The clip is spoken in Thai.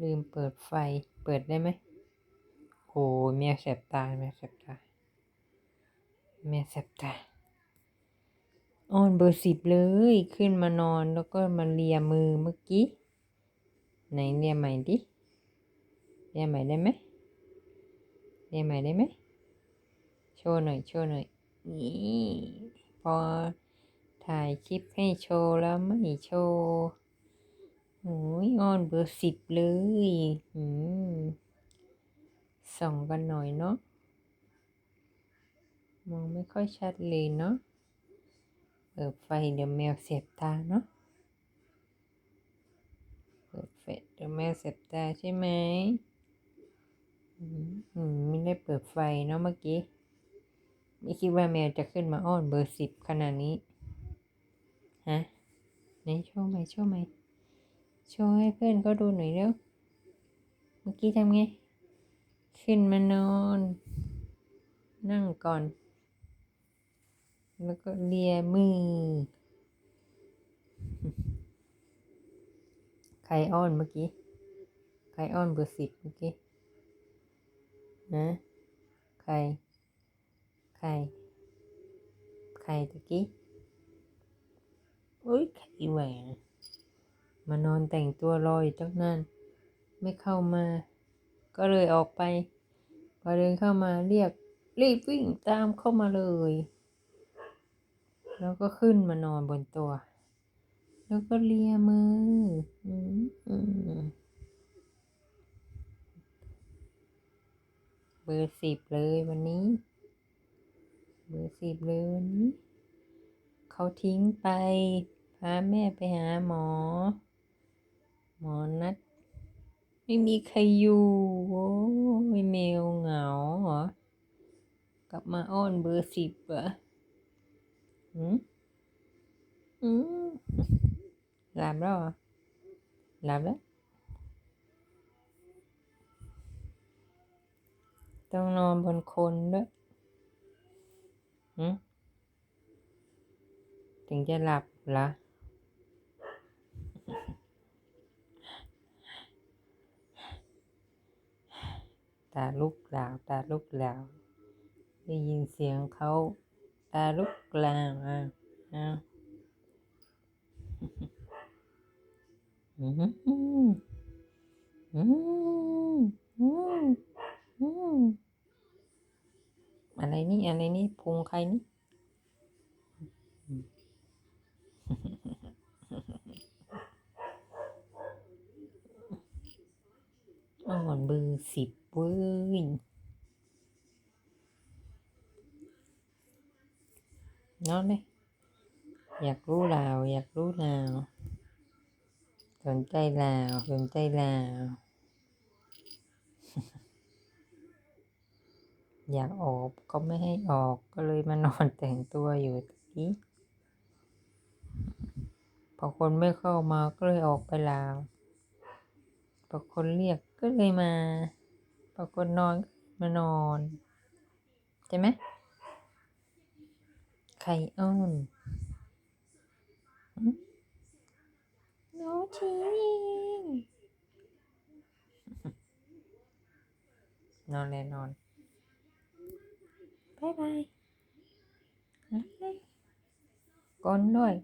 ลืมเปิดไฟ เปิดได้ไหมโหแมวแสบตาแมวแสบตาแมวแสบตาอ้อนเบอร์สิบเลย ขึ้นมานอนแล้วก็มาเลียมือเมื่อกี้ ไหนเลียใหม่ดิ เลียใหม่ได้ไหมเลียใหม่ได้ไหม โชว์หน่อย โชว์หน่อย นี่ พอถ่ายคลิปให้โชว์แล้วไม่โชว์ โอ้ยอ้อนเบอร์สิบเลยอืมส่องกันหน่อยเนาะ มองไม่ค่อยชัดเลยเนาะ เปิดไฟเดี๋ยวแมวเสียบตาเนาะ เปิดไฟเดี๋ยวแมวเสียบตาใช่ไหมอืมอืมไม่ได้เปิดไฟเนาะเมื่อกี้ ไม่คิดว่าแมวจะขึ้นมาอ้อนเบอร์สิบขนาดนี้ ฮะ ไหนโชว์ไหมโชว์ไหม โชว์ให้เพื่อนเขาดูหน่อยเร็ว เมื่อกี้ทำไง ขึ้นมานอน นั่งก่อน แล้วก็เลียมือ ใครอ้อนเมื่อกี้ ใครอ้อนเบอร์สิบเมื่อกี้ นะ ใคร ใคร ใครตะกี้ อุ้ยใครแหวง มานอนแต่งตัวรออยู่ตั้งนานไม่เข้ามา ก็เลยออกไปพอเดินเข้ามาเรียกรีบวิ่งตามเข้ามาเลย แล้วก็ขึ้นมานอนบนตัว แล้วก็เลียมืออมอมเบอร์สิบเลยวันนี้ เบอร์สิบเลยวันนี้ เขาทิ้งไป พาแม่ไปหาหมอ หมอนัดไม่มีใครอยู่โอ้ยแมวเหงาเหรอกลับมาอ้อนเบอร์สิบเหรอหืมอืมหลับแล้วเหรอหลับแล้ว ต้องนอนบนคนด้วยถึงจะหลับเหรอ ตาลุกหลาวตาลุกหลาวได้ยินเสียงเขาตาลุกลาวอะอะอืมอืมอืมอืมอืมอะไรนี่อะไรนี่พุงใครนี่อ่อนเบอร์สิบ เว้ยนอนเลยอยากรู้ลาว อยากรู้ลาว สนใจลาว สนใจลาว อยากออกก็ไม่ให้ออกก็เลยมานอนแต่งตัวอยู่ตรงนี้พอคนไม่เข้ามาก็เลยออกไปลาว พอคนเรียกก็เลยมา พอคนนอนก็มานอน ใช่ไหมไข่อ้อนหึโนชิงนอนเลยนอนบายบายก่อนด้วย